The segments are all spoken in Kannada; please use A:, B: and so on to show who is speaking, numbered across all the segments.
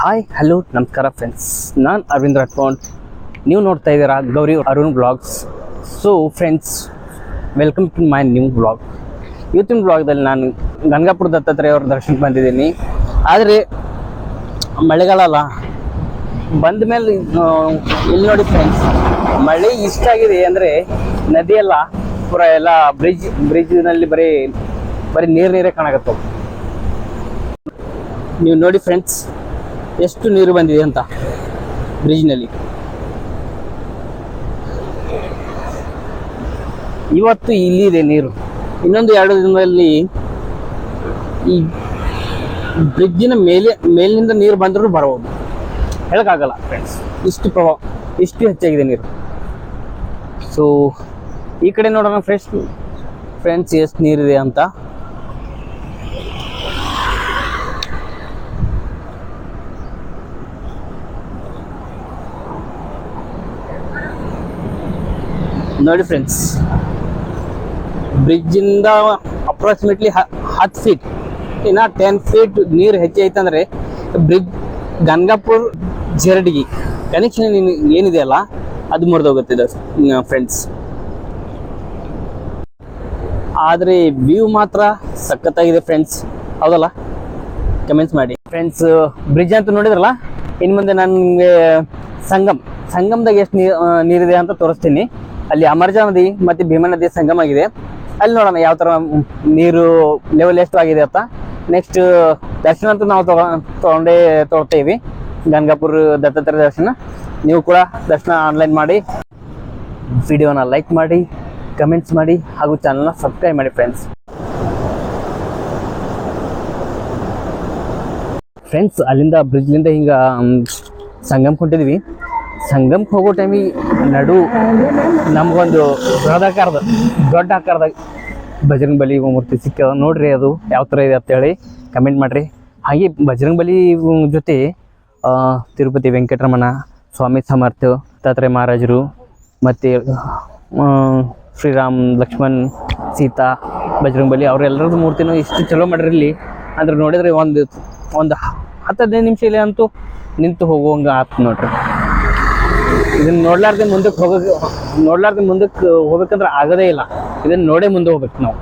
A: ಹಾಯ್ ಹಲೋ ನಮಸ್ಕಾರ ಫ್ರೆಂಡ್ಸ್ ನಾನು ಅರವಿಂದ್ ರಾಠೋಂಡ್ ನೀವು ನೋಡ್ತಾ ಇದ್ದೀರಾ Gowri Arun blogs so friends welcome to my new blog ಇವತ್ತಿನ ಬ್ಲಾಗ್ದಲ್ಲಿ ನಾನು ಗಂಗಾಪುರ ದತ್ತಾತ್ರೇಯವ್ರ ದರ್ಶನಕ್ಕೆ ಬಂದಿದ್ದೀನಿ. ಆದರೆ ಮಳೆಗಾಲ ಅಲ್ಲ ಬಂದ ಮೇಲೆ ಇಲ್ಲಿ ನೋಡಿ ಫ್ರೆಂಡ್ಸ್ ಮಳೆ ಇಷ್ಟ ಆಗಿದೆ ಅಂದರೆ ನದಿಯೆಲ್ಲ ಪೂರ ಎಲ್ಲ ಬ್ರಿಡ್ಜ್ ಬ್ರಿಡ್ಜ್ನಲ್ಲಿ ಬರೀ ಬರೀ ನೀರು ನೀರೇ ಕಾಣಕತ್ತವು. ನೀವು ನೋಡಿ ಫ್ರೆಂಡ್ಸ್ ಎಷ್ಟು ನೀರು ಬಂದಿದೆ ಅಂತ ಬ್ರಿಡ್ಜ್ನಲ್ಲಿ? ಇವತ್ತು ಇಲ್ಲಿದೆ ನೀರು. ಇನ್ನೊಂದು ಎರಡು ದಿನದಲ್ಲಿ ಈ ಬ್ರಿಡ್ಜಿನ ಮೇಲೆ ಮೇಲಿನಿಂದ ನೀರು ಬಂದರೂ ಬರಬಹುದು. ಹೇಳೋಕ್ಕಾಗಲ್ಲ ಫ್ರೆಂಡ್ಸ್ ಇಷ್ಟು ಪ್ರಭಾವ ಇಷ್ಟು ಹೆಚ್ಚಾಗಿದೆ ನೀರು. ಸೊ ಈ ಕಡೆ ನೋಡೋಣ ಫ್ರೆಂಡ್ಸ್ ಫ್ರೆಂಡ್ಸ್ ಎಷ್ಟು ನೀರಿದೆ ಅಂತ. ನೋಡಿ ಫ್ರೆಂಡ್ಸ್ ಬ್ರಿಡ್ಜಿಂದ ಅಪ್ರಾಕ್ಸಿಮೇಟ್ಲಿ ಹತ್ತು ಫೀಟ್ ಇನ್ನ ಟೆನ್ ಫೀಟ್ ನೀರು ಹೆಚ್ಚೈತಂದ್ರೆ ಬ್ರಿಡ್ಜ್ ಗಂಗಾಪುರ್ ಜರಡಿಗಿ ಕನೆಕ್ಷನ್ ಏನಿದೆ ಅಲ್ಲ, ಅದು ಮುರಿದೋಗುತ್ತಿದೆ ಫ್ರೆಂಡ್ಸ್ ಆದ್ರೆ ವ್ಯೂ ಮಾತ್ರ ಸಖತ್ತಾಗಿದೆ ಫ್ರೆಂಡ್ಸ್ ಹೌದಲ್ಲ? ಕಮೆಂಟ್ಸ್ ಮಾಡಿ. ಫ್ರೆಂಡ್ಸ್ ಬ್ರಿಡ್ಜ್ ಅಂತ ನೋಡಿದ್ರಲ್ಲ ಇನ್ನು ಮುಂದೆ ನಾನು ಸಂಗಮ್, ಸಂಗಮದಾಗ ಎಷ್ಟು ನೀರು ನೀರಿದೆ ಅಂತ ತೋರಿಸ್ತೀನಿ. ಅಲ್ಲಿ ಅಮರ್ಜಾ ನದಿ ಮತ್ತೆ ಭೀಮಾ ನದಿ ಸಂಗಮ ಆಗಿದೆ. ಅಲ್ಲಿ ನೋಡೋಣ ಯಾವ ತರ ನೀರು ಲೆವೆಲ್ ಎಷ್ಟು ಆಗಿದೆ ಅಂತ. ನೆಕ್ಸ್ಟ್ ದರ್ಶನ ಅಂತೂ ನಾವು ತಗೊ ತೊಗೊಂಡೇ ತೊಗೊಳ್ತೇವೆ ಗಂಗಾಪುರ ದತ್ತಾತ್ರೇಯ ದರ್ಶನ. ನೀವು ಕೂಡ ದರ್ಶನ ಆನ್ಲೈನ್ ಮಾಡಿ ವಿಡಿಯೋನ ಲೈಕ್ ಮಾಡಿ ಕಮೆಂಟ್ಸ್ ಮಾಡಿ, ಹಾಗೂ ಚಾನಲ್ನ ಸಬ್ಸ್ಕ್ರೈಬ್ ಮಾಡಿ ಫ್ರೆಂಡ್ಸ್ ಫ್ರೆಂಡ್ಸ್ ಅಲ್ಲಿಂದ ಬ್ರಿಡ್ಜ್ಲಿಂದ ಹಿಂಗೆ ಸಂಗಮ್ ಹೊಂಟಿದ್ವಿ. ಸಂಗಮ್ಗೆ ಹೋಗೋ ಟೈಮಿಗೆ ನಡು ನಮಗೊಂದು ಆಕಾರದ ದೊಡ್ಡ ಆಕಾರದಾಗ ಬಜರಂಗ್ ಬಲಿ ಮೂರ್ತಿ ಸಿಕ್ಕದ. ನೋಡ್ರಿ ಅದು ಯಾವ ಥರ ಇದೆ ಅಂತೇಳಿ ಕಮೆಂಟ್ ಮಾಡಿರಿ. ಹಾಗೆ ಬಜರಂಗ್ ಬಲಿ ಜೊತೆ ತಿರುಪತಿ ವೆಂಕಟರಮಣ, ಸ್ವಾಮಿ ಸಮರ್ಥ, ದತ್ತಾತ್ರೇಯ ಮಹಾರಾಜರು, ಮತ್ತು ಶ್ರೀರಾಮ್, ಲಕ್ಷ್ಮಣ್, ಸೀತಾ ಬಜರಂಗ್ ಬಲಿ ಅವರೆಲ್ಲರದ್ದು ಮೂರ್ತಿನೂ ಇಷ್ಟು ಚಲೋ ಮಾಡ್ರಿ ಇಲ್ಲಿ ಅಂದ್ರೆ ನೋಡಿದ್ರೆ ಒಂದು ಒಂದು ಹತ್ತು ಹದಿನೈದು ನಿಮಿಷ ಅಂತೂ ನಿಂತು ಹೋಗುವಂಗೆ ಆತು ನೋಡ್ರಿ. ಇದನ್ನ ನೋಡ್ಲಾರ್ದೆ ಮುಂದಕ್ಕೆ ಹೋಗ ನೋಡ್ಲಾರ್ದೆ ಮುಂದಕ್ಕೆ ಹೋಗ್ಬೇಕಂದ್ರೆ ಆಗದೇ ಇಲ್ಲ. ಇದನ್ನ ನೋಡೇ ಮುಂದೆ ಹೋಗ್ಬೇಕು ನಾವು.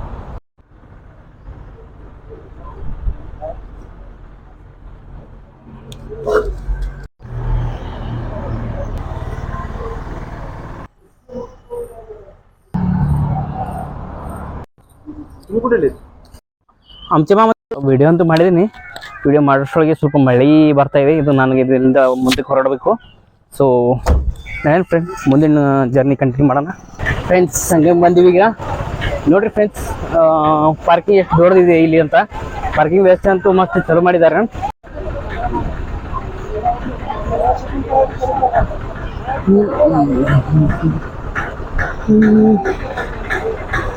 A: ಅಂಚೆ ಮಾಮ ವಿಡಿಯೋ ಅಂತೂ ಮಾಡಿದ್ದೀನಿ ವಿಡಿಯೋ ಮಾಡೋಷ್ಟ್ರೊಳಗೆ ಸ್ವಲ್ಪ ಮಳೆ ಬರ್ತಾ ಇದೆ. ಇದು ನನಗೆ ಇದರಿಂದ ಮುಂದಕ್ಕೆ ಹೊರಡಬೇಕು. ಸೊ ನಾನು ಫ್ರೆಂಡ್ಸ್ ಮುಂದಿನ ಜರ್ನಿ ಕಂಟಿನ್ಯೂ ಮಾಡೋಣ. ಫ್ರೆಂಡ್ಸ್ ಹಂಗೆ ಬಂದೀವಿ ಈಗ. ನೋಡ್ರಿ ಫ್ರೆಂಡ್ಸ್ ಪಾರ್ಕಿಂಗ್ ಎಷ್ಟು ದೊಡ್ಡದಿದೆ ಇಲ್ಲಿ ಅಂತ. ಪಾರ್ಕಿಂಗ್ ವ್ಯವಸ್ಥೆ ಅಂತೂ ಮಸ್ತ್ ಚಲೋ ಮಾಡಿದ್ದಾರೆ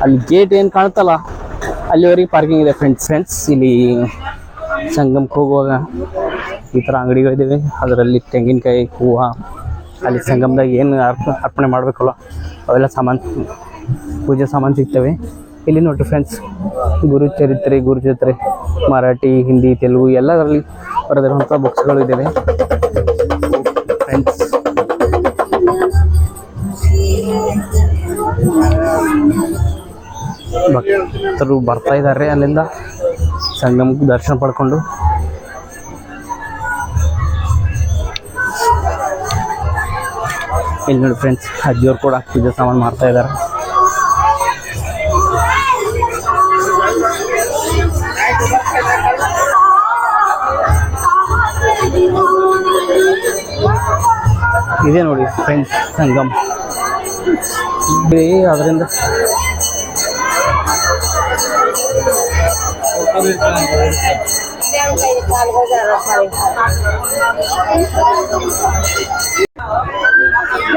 A: ಅಲ್ಲಿ ಗೇಟ್ ಏನು ಕಾಣುತ್ತಲ್ಲ ಅಲ್ಲಿವರೆಗೆ ಪಾರ್ಕಿಂಗ್ ಇದೆ ಫ್ರೆಂಡ್ಸ್ ಫ್ರೆಂಡ್ಸ್ ಇಲ್ಲಿ ಸಂಗಮಕ್ಕೆ ಹೋಗುವಾಗ ಈ ಥರ ಅಂಗಡಿಗಳಿದ್ದಾವೆ ಅದರಲ್ಲಿ ತೆಂಗಿನಕಾಯಿ, ಹೂವು ಅಲ್ಲಿ ಸಂಗಮದಾಗ ಏನು ಅರ್ಪ, ಅರ್ಪಣೆ ಮಾಡಬೇಕಲ್ಲ, ಅವೆಲ್ಲ ಸಾಮಾನು, ಪೂಜೆ ಸಾಮಾನು ಸಿಗ್ತವೆ. ಇಲ್ಲಿ ನೋಡಿರಿ ಫ್ರೆಂಡ್ಸ್ ಗುರು ಚರಿತ್ರೆ ಗುರು ಚರಿತ್ರೆ, ಮರಾಠಿ, ಹಿಂದಿ, ತೆಲುಗು, ಎಲ್ಲದರಲ್ಲಿ ಬರೆದಿರುವಂಥ ಬುಕ್ಸ್ಗಳು ಇದ್ದಾವೆ ಫ್ರೆಂಡ್ಸ್ ಭಕ್ತರು ಬರ್ತಾ ಇದ್ದಾರೆ ಅಲ್ಲಿಂದ. ಸಂಗಮಕ್ಕೆ ದರ್ಶನ ಪಡ್ಕೊಂಡು ಇಲ್ಲಿ ನೋಡಿ ಫ್ರೆಂಡ್ಸ್ ಅಜ್ಜಿಯವ್ರು ಕೂಡ ಪೂಜೆ ಸಾಮಾನು ಮಾಡ್ತಾ ಇದ್ದಾರೆ ಇದೆ ನೋಡಿ ಫ್ರೆಂಡ್ಸ್ ಸಂಗಮ್. ಬೇ ಅದರಿಂದ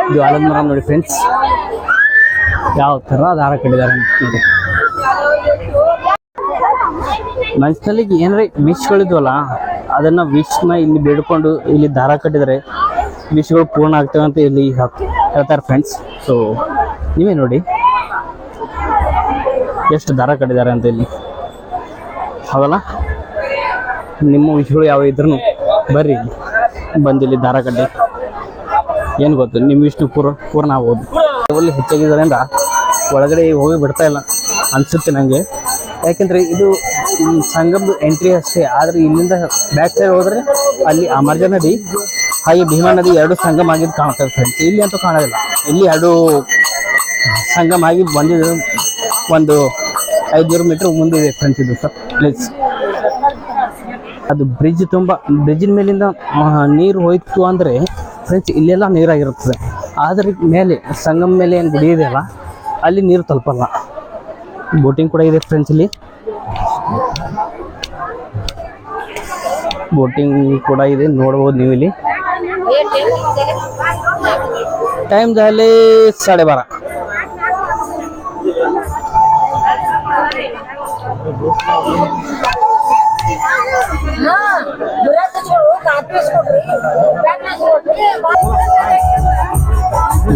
A: ಇದು ಆಲದ ಮರ ನೋಡಿ ಫ್ರೆಂಡ್ಸ್ ಯಾವ ಥರ ದಾರ ಕಟ್ಟಿದ್ದಾರೆ ಅಂತ ನೋಡಿ. ಮನಸ್ಸಲ್ಲಿ ಏನಾರ ವಿಶ್ಗಳಿದ್ವಲ್ಲ ಅದನ್ನ ವಿಶ್ನ ಇಲ್ಲಿ ಬೇಡ್ಕೊಂಡು ಇಲ್ಲಿ ದಾರ ಕಟ್ಟಿದರೆ ವಿಶ್ಗಳು ಪೂರ್ಣ ಆಗ್ತವೆ ಅಂತ ಇಲ್ಲಿ ಹೇಳ್- ಹೇಳ್ತಾರೆ ಫ್ರೆಂಡ್ಸ್ ಸೊ ನೀವೇ ನೋಡಿ. ಎಷ್ಟು ದಾರ ಕಟ್ಟಿದ್ದಾರೆ ಅಂತ ಇಲ್ಲಿ. ಹೌದಲ್ಲ? ನಿಮ್ಮ ವಿಷಯಗಳು ಯಾವ ಇದ್ರೂ ಬರ್ರಿ ಬಂದಿಲ್ಲಿ ದಾರ ದಾರಗಡ್ಡೆ ಏನು ಗೊತ್ತು? ನಿಮ್ಮ ವಿಷ್ಣು ಪೂರ್ ಪೂರ್ಣ ಆಗ್ಬೋದು. ಅಲ್ಲಿ ಹೆಚ್ಚಾಗಿದ್ದರಿಂದ ಒಳಗಡೆ ಹೋಗಿ ಬಿಡ್ತಾ ಇಲ್ಲ ಅನಿಸುತ್ತೆ ನನಗೆ ಯಾಕೆಂದರೆ ಇದು ಸಂಗಮದ ಎಂಟ್ರಿ ಅಷ್ಟೇ. ಆದರೆ ಇಲ್ಲಿಂದ ಬ್ಯಾಕ್ ಸೈಡ್ ಹೋದರೆ ಅಲ್ಲಿ ಅಮರ್ಜ ನದಿ, ಹಾಗೆ ಭೀಮಾ ನದಿ ಎರಡು ಸಂಗಮ ಆಗಿದ್ದು ಕಾಣ್ತದೆ ಫ್ರೆಂಡ್ಸ್ ಇಲ್ಲಿ ಅಂತೂ ಕಾಣೋದಿಲ್ಲ. ಇಲ್ಲಿ ಎರಡು ಸಂಗಮ ಆಗಿ ಬಂದಿದ್ದು ಒಂದು ಐದುನೂರು ಮೀಟರ್ ಮುಂದೆ ಇದೆ ಫ್ರೆಂಡ್ಸ್ ಇದು ಸರ್. ಪ್ಲೀಸ್ ಅದು ಬ್ರಿಡ್ಜ್ ತುಂಬ ಬ್ರಿಡ್ಜಿನ ಮೇಲಿಂದ ನೀರು ಹೋಯಿತು ಅಂದರೆ ಫ್ರೆಂಡ್ಸ್ ಇಲ್ಲೆಲ್ಲ ನೀರಾಗಿರುತ್ತದೆ. ಆದರೆ ಮೇಲೆ, ಸಂಗಮ ಮೇಲೆ ಏನು ಗುಡಿ ಇದೆಯಲ್ಲ ಅಲ್ಲಿ ನೀರು ತಲುಪಲ್ಲ. ಬೋಟಿಂಗ್ ಕೂಡ ಇದೆ ಫ್ರೆಂಡ್ಸ್ ಇಲ್ಲಿ ಬೋಟಿಂಗ್ ಕೂಡ ಇದೆ, ನೋಡ್ಬೋದು ನೀವು ಇಲ್ಲಿ. ಟೈಮ್ ಅಲ್ಲಿ ಸಾಡೆ ಬಾರ.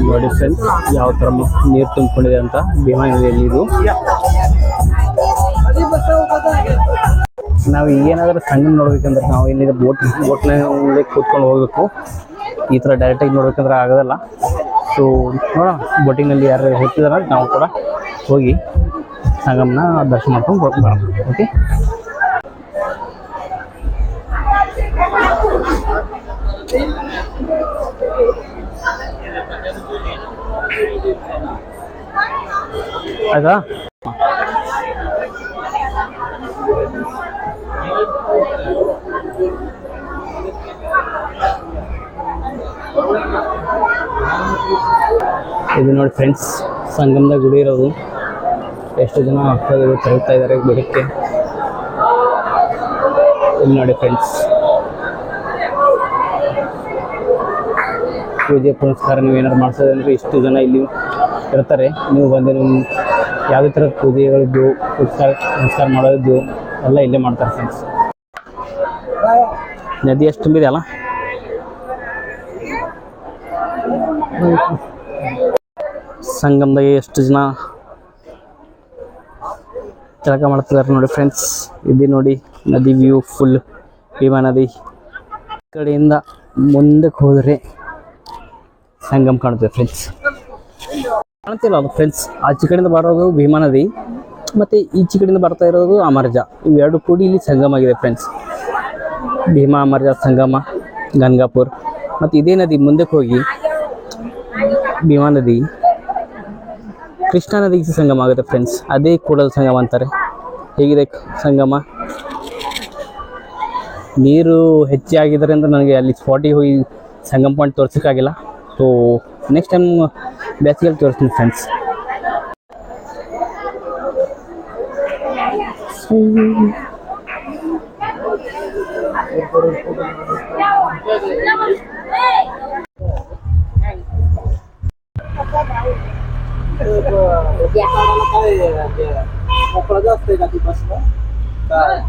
A: ನೋಡಿ ಫ್ರೆಂಡ್ಸ್ ಯಾವ ತರ ನೀರು ತುಂಬಿಕೊಂಡಿದೆ ಅಂತ ಭೀಮಾ ಇದು. ನಾವು ಏನಾದರೂ ಸಂಗಮ ನೋಡ್ಬೇಕಂದ್ರೆ ನಾವು ಇಲ್ಲಿ ಬೋಟ್ ಬೋಟ್ನ ಕೂತ್ಕೊಂಡು ಹೋಗ್ಬೇಕು. ಈ ತರ ಡೈರೆಕ್ಟ್ ಆಗಿ ನೋಡ್ಬೇಕಂದ್ರೆ ಆಗೋದಲ್ಲ. ಸೊ ನೋಡೋಣ ಬೋಟಿಂಗಲ್ಲಿ ಯಾರು ಹೋಗ್ತಿದಾರ ನಾವು ಕೂಡ ಹೋಗಿ ಸಂಗಮನ ದರ್ಶನ ಮಾಡ್ಕೊಂಡು ಬರ್- ಬರೋಣ. ಓಕೆ ಆಯ್ತಾ? ಇದು ನೋಡಿ ಫ್ರೆಂಡ್ಸ್ ಸಂಗಮದ ಗುಡಿ ಇರೋದು. ಎಷ್ಟು ಜನ ಭಕ್ತಾದಿಗಳು ತೆರಳ್ತಾ ಇದ್ದಾರೆ ಬಿಡಕ್ಕೆ ಇಲ್ಲಿ ನೋಡಿ ಫ್ರೆಂಡ್ಸ್ ಪೂಜೆ ಪುನಸ್ಕಾರ ನೀವು ಏನಾದ್ರು ಮಾಡ್ಸೋದಂದ್ರೆ ಇಷ್ಟು ಜನ ಇಲ್ಲಿ ಇರ್ತಾರೆ. ನೀವು ಬಂದು ನಿಮ್ಮ ಯಾವುದೇ ಥರದ ಪೂಜೆಗಳಿದ್ದು ಪುನಸ್ಕಾರ ಪುನಸ್ಕಾರ ಮಾಡೋದು ಎಲ್ಲ ಇಲ್ಲೇ ಮಾಡ್ತಾರೆ ಫ್ರೆಂಡ್ಸ್ ನದಿ ಎಷ್ಟು ತುಂಬಿದೆ ಅಲ್ಲ? ಸಂಗಮದಾಗ ಎಷ್ಟು ಜನ ತಿಳಕ ಮಾಡ್ತಿದ್ದಾರೆ ನೋಡಿ ಫ್ರೆಂಡ್ಸ್ ಇದು ನೋಡಿ, ನದಿ ವ್ಯೂ ಫುಲ್ ಭೀಮಾ ನದಿ. ಕಡೆಯಿಂದ ಮುಂದಕ್ಕೆ ಹೋದರೆ ಸಂಗಮ್ ಕಾಣುತ್ತೆ ಫ್ರೆಂಡ್ಸ್ ಕಾಣ್ತಿಲ್ಲ ಅದು ಫ್ರೆಂಡ್ಸ್ ಆಚೆ ಕಡೆಯಿಂದ ಬರೋದು ಭೀಮಾ ನದಿ, ಮತ್ತು ಈಚೆ ಕಡೆಯಿಂದ ಬರ್ತಾ ಇರೋದು ಅಮರ್ಜ. ಇವೆರಡು ಕೂಡಿ ಇಲ್ಲಿ ಸಂಗಮ ಆಗಿದೆ ಫ್ರೆಂಡ್ಸ್ ಭೀಮಾ, ಅಮರ್ಜ ಸಂಗಮ, ಗಂಗಾಪುರ್. ಮತ್ತು ಇದೇ ನದಿ ಮುಂದಕ್ಕೆ ಹೋಗಿ ಭೀಮಾ ನದಿ, ಕೃಷ್ಣಾ ನದಿಗೆ ಸಂಗಮ ಆಗುತ್ತೆ ಫ್ರೆಂಡ್ಸ್ ಅದೇ ಕೂಡಲ ಸಂಗಮ ಅಂತಾರೆ. ಹೇಗಿದೆ ಸಂಗಮ? ನೀರು ಹೆಚ್ಚಾಗಿದ್ದರಿಂದ ನನಗೆ ಅಲ್ಲಿ ಸ್ಪಾಟಿಗೆ ಹೋಗಿ Sangama point ತೋರ್ಸೋಕ್ಕಾಗಿಲ್ಲ. So next time ಬೇಸಿಗೆಯಲ್ಲಿ ತೋರಿಸ್ತೀನಿ ಫ್ರೆಂಡ್ಸ್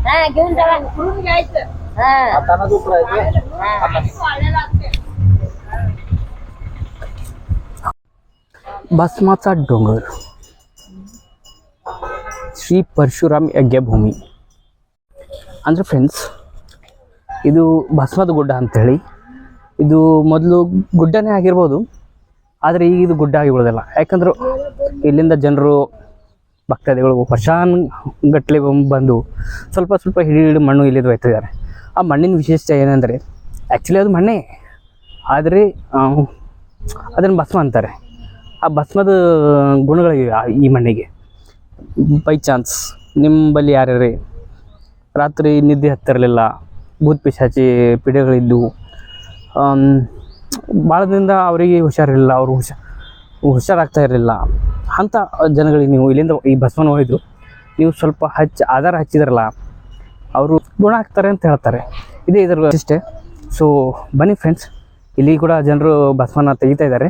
B: हा घेऊन जावा
A: भस्माचा डोंगर ಶ್ರೀ ಪರಶುರಾಮ್ ಯಜ್ಞಭೂಮಿ. ಅಂದರೆ ಫ್ರೆಂಡ್ಸ್ ಇದು ಭಸ್ಮದ ಗುಡ್ಡ ಅಂಥೇಳಿ ಇದು ಮೊದಲು ಗುಡ್ಡನೇ ಆಗಿರ್ಬೋದು, ಆದರೆ ಈಗ ಇದು ಗುಡ್ಡ ಆಗಿ ಉಳಿದಿಲ್ಲ. ಯಾಕಂದ್ರೆ ಇಲ್ಲಿಂದ ಜನರು, ಭಕ್ತಾದಿಗಳು ವರ್ಷಾನ್ ಗಟ್ಟಲೆ ಬಂದು ಸ್ವಲ್ಪ ಸ್ವಲ್ಪ ಹಿಡಿ ಹಿಡಿ ಮಣ್ಣು ಇಲ್ಲಿದು ಹೋಯ್ತಿದ್ದಾರೆ ಆ ಮಣ್ಣಿನ ವಿಶೇಷತೆ ಏನಂದರೆ ಆ್ಯಕ್ಚುಲಿ ಅದು ಮಣ್ಣೇ. ಆದರೆ ಅದನ್ನು ಭಸ್ಮ ಅಂತಾರೆ. ಆ ಭಸ್ಮದ ಗುಣಗಳಿವೆ ಈ ಮಣ್ಣಿಗೆ. ಬೈ ಚಾನ್ಸ್ ನಿಮ್ಮಲ್ಲಿ ಯಾರ್ಯಾರೇ ರಾತ್ರಿ ನಿದ್ದೆ ಹತ್ತಿರಲಿಲ್ಲ, ಭೂತ್ ಪಿಶಾಚಿ ಪಿಡೆಗಳಿದ್ದವು ಭಾಳದಿಂದ ಅವರಿಗೆ ಹುಷಾರಿರಲಿಲ್ಲ, ಅವರು ಹುಷಾ, ಹುಷಾರಾಗ್ತಾ ಇರಲಿಲ್ಲ. ಅಂಥ ಜನಗಳಿಗೆ ನೀವು ಇಲ್ಲಿಂದ ಈ ಬಸವನ ಹೋಯ್ದು ನೀವು ಸ್ವಲ್ಪ ಹಚ್ಚಿ, ಆಧಾರ ಹಚ್ಚಿದ್ರಲ್ಲ, ಅವರು ಗುಣ ಆಗ್ತಾರೆ ಅಂತ ಹೇಳ್ತಾರೆ. ಇದೇ ಇದರ ಅಷ್ಟೇ. ಸೊ ಬನ್ನಿ ಫ್ರೆಂಡ್ಸ್ ಇಲ್ಲಿ ಕೂಡ ಜನರು ಬಸವನ ತೆಗಿತಾ ಇದ್ದಾರೆ.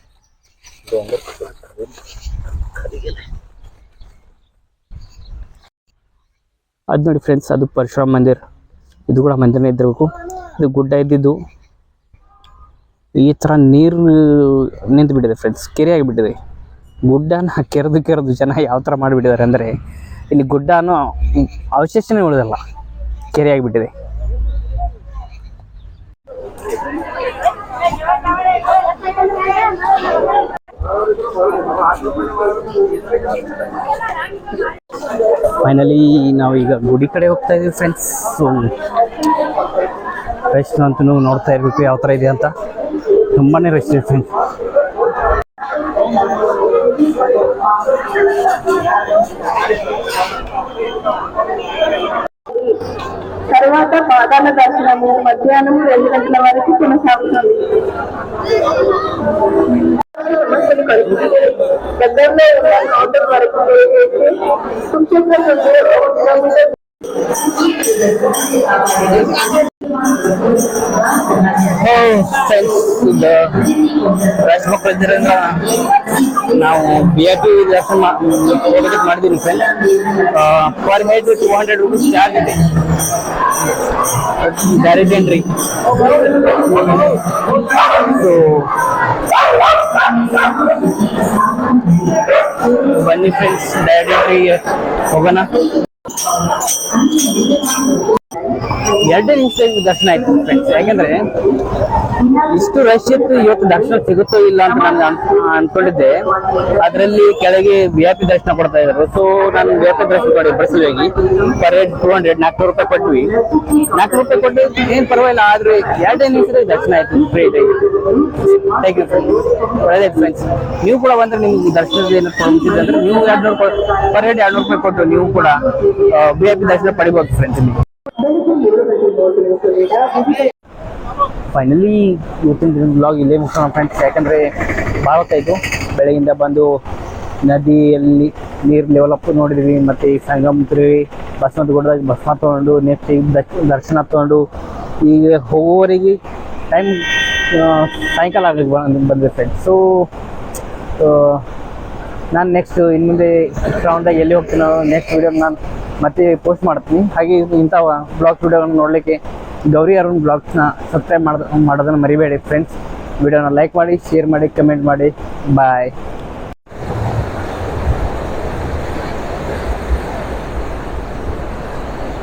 A: ಅದು ನೋಡಿ ಫ್ರೆಂಡ್ಸ್ ಅದು ಪರಶುರಾಮ್ ಮಂದಿರ್. ಇದು ಕೂಡ ಮಂದಿರನೇ ಇದ್ದಿರಬೇಕು. ಇದು ಗುಡ್ಡ ಇದ್ದಿದ್ದು ಈ ಥರ ನೀರು ನಿಂತು ಬಿಟ್ಟಿದೆ ಫ್ರೆಂಡ್ಸ್ ಕೆರೆ ಆಗಿಬಿಟ್ಟಿದೆ. ಗುಡ್ಡನ ಕೆರೆದು ಕೆರೆದು ಜನ ಯಾವ ಥರ ಮಾಡಿಬಿಟ್ಟಿದ್ದಾರೆ ಅಂದರೆ, ಇಲ್ಲಿ ಗುಡ್ಡ ಅನ್ನೋ ಅವಶೇಷನೇ ಉಳಿದಲ್ಲ, ಕೆರೆ ಆಗಿಬಿಟ್ಟಿದೆ. ಫೈನಲಿ ನಾವು ಈಗ ಗುಡಿ ಕಡೆ ಹೋಗ್ತಾ ಇದೀವಿ ಫ್ರೆಂಡ್ಸ್ ಸೊ ರಶ್ ಅಂತೂ ನೋಡ್ತಾ ಇರ್ಬೇಕು ಯಾವ ಥರ ಇದೆ ಅಂತ ತುಂಬಾನೇ ರಶ್ ಇದೆ ಫ್ರೆಂಡ್ಸ್
B: తర్వాత పాదాల దర్శనము మధ్యాహ్నం రెండు గంటల వరకు కొనసాగుతుంది దగ్గరలో ఉన్న కౌంటర్ వరకు వేసేసి కుక్షేత్ర నుండి ఒక కిలోమీటర్
A: ಫ್ರೆಂಡ್ಸ್ ಇದು ರಶ್ ಮಕ್ಕಳು ಇದ್ರಿಂದ ನಾವು ಬಿ ಐ ಪಿ ದರ್ಶನ ಮಾ- ಹೋಗೋದಕ್ಕೆ ಮಾಡಿದ್ದೀವಿ friend per head two hundred rupees charge ಇದೆ ಡೈರೆಕ್ಟ್ ಎಂಟ್ರಿ ಸೊ ಬನ್ನಿ ಫ್ರೆಂಡ್ಸ್ ಡೈರೆಕ್ಟ್ ಎಂಟ್ರಿಗೆ ಹೋಗೋಣ ಎರಡೇ ನಿಮಿಷ ದರ್ಶನ ಆಯ್ತು ಫ್ರೆಂಡ್ಸ್ ಯಾಕಂದ್ರೆ ಇಷ್ಟು ರಶ್ ಇತ್ತು, ಇವತ್ತು ದರ್ಶನ ಸಿಗುತ್ತೋ ಇಲ್ಲ ಅಂತ ನಾನು ಅನ್- ಅನ್ಕೊಂಡಿದ್ದೆ. ಅದರಲ್ಲಿ ಕೆಳಗೆ ಪಿ ದರ್ಶನ ಕೊಡ್ತಾ ಇದ್ರು. ಸೊ ನಾನು ವಿ ಐ ಪಿ ದರ್ಶನ ಕೊಡಿ ಬಸ್ ಹೋಗಿ? ಪರ್ ಹೆಡ್ ಟೂ ಹಂಡ್ರೆಡ್ ನಾಲ್ಕು ರೂಪಾಯಿ ಕೊಟ್ವಿ. ನಾಲ್ಕು ರೂಪಾಯಿ ಕೊಟ್ಟು ಏನ್ ಪರವಾಗಿಲ್ಲ, ಆದ್ರೆ ಎರಡೇ ನಿಮಿಷದಲ್ಲಿ ದರ್ಶನ ಆಯ್ತು. ಫ್ರೀ ಥ್ಯಾಂಕ್ ಯು ಫ್ರೆಂಡ್ಸ್ ಒಳ್ಳೆದಾಯ್ತು ಫ್ರೆಂಡ್ಸ್ ನೀವು ಕೂಡ ಬಂದ್ರೆ ನಿಮ್ಗೆ ದರ್ಶನದ ಏನಾದ್ರು ಅಂದ್ರೆ ನೀವು ಎರಡ್ನೂರು ಪರ್ ಹೆಡ್ ಎರಡ್ನೂರು ರೂಪಾಯಿ ಕೊಟ್ಟು ನೀವು ಕೂಡ ವಿ ಐ ಪಿ ದರ್ಶನ ಪಡಿಬಹುದು ಫ್ರೆಂಡ್ಸ್ ಇಲ್ಲಿ ಫೈನಲಿ ಇವತ್ತಿನ ಬ್ಲಾಗ್ ಇಲ್ಲೇ ಮುಗಿಸೋಣ ಫ್ರೆಂಡ್ಸ್ ಯಾಕಂದರೆ ಭಾಳ ಹೊತ್ತಾಯಿತು ಬೆಳಗಿಂದ ಬಂದು ನದಿಯಲ್ಲಿ ನೀರು ಅಪ್ ನೋಡಿದ್ವಿ, ಮತ್ತು ಈ ಸಂಗಮ್ ತಿರುಗಿ ಬಸ್ಮತ್ ಗುಡ್ಡದಾಗ ಬಸ್ಮ ತೊಗೊಂಡು ನೆಕ್ಸ್ಟ್ ಈಗ ದರ್ಶ- ದರ್ಶನ ತಗೊಂಡು, ಈಗ ಹೋಗೋವರೆಗೆ ಟೈಮ್ ಸಾಯಂಕಾಲ ಆಗಿ ಬಂದಿದೆ ಫ್ರೆಂಡ್ಸ್ ಸೊ ನಾನು ನೆಕ್ಸ್ಟ್ ಇನ್ನು ಮುಂದೆ ರೌಂಡಾಗಿ ಎಲ್ಲಿ ಹೋಗ್ತೀನೋ ನೆಕ್ಸ್ಟ್ ವೀಡಿಯೋ ನಾನು ಮತ್ತೆ ಪೋಸ್ಟ್ ಮಾಡ್ತೀನಿ. ಹಾಗೆ ಇಂಥ ಬ್ಲಾಗ್ಸ್ ವೀಡಿಯೋಗಳನ್ನ ನೋಡಲಿಕ್ಕೆ ಗೌರಿ ಅರುಣ್ ಬ್ಲಾಗ್ಸ್ನ ಸಬ್ಸ್ಕ್ರೈಬ್ ಮಾಡೋದು ಮಾಡೋದನ್ನು ಮರಿಬೇಡಿ ಫ್ರೆಂಡ್ಸ್ ವಿಡಿಯೋನ ಲೈಕ್ ಮಾಡಿ ಶೇರ್ ಮಾಡಿ ಕಮೆಂಟ್ ಮಾಡಿ. ಬಾಯ್